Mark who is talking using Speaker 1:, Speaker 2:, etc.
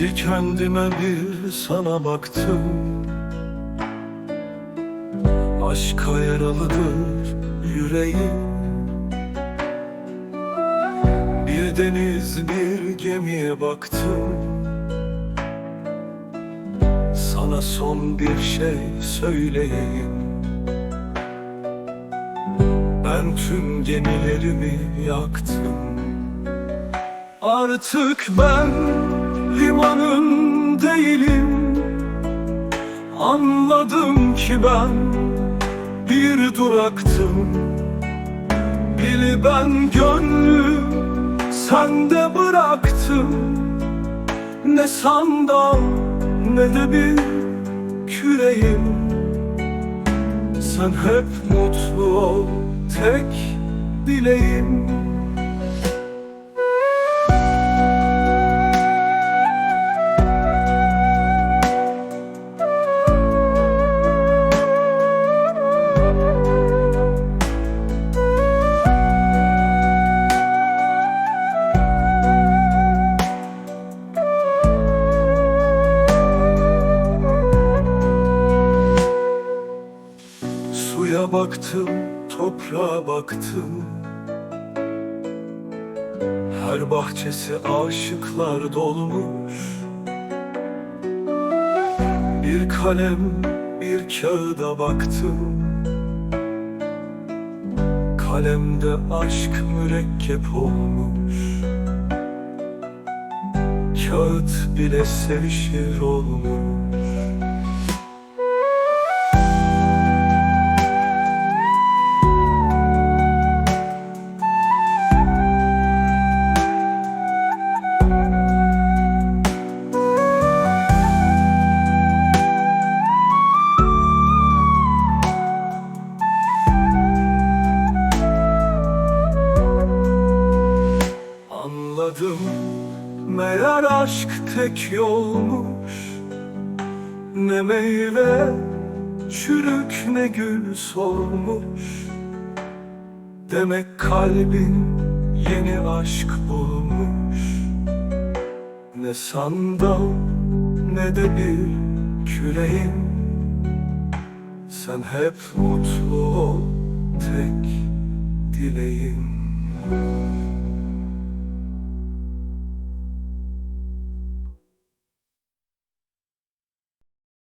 Speaker 1: Kendime bir sana baktım? Aşka yaralıdır yüreğim. Bir deniz bir gemiye baktım. Sana son bir şey söyleyeyim. Ben tüm gemilerimi yaktım. Artık ben değilim. Anladım ki ben bir duraktım. Bil ben gönlü sende bıraktım. Ne sandal ne de bir küreğim. Sen hep mutlu ol tek dileğim Baktım, toprağa baktım. Her bahçesi aşıklar dolmuş. Bir kalem, bir kağıda baktım. Kalemde aşk mürekkep olmuş. Kağıt bile sevişir olmuş Anladım meğer aşk tek yolmuş. Ne meyve çürük ne gül solmuş. Demek kalbin yeni aşk bulmuş. Ne sandal ne de bir küreğin. Sen hep mutlu ol tek dileğim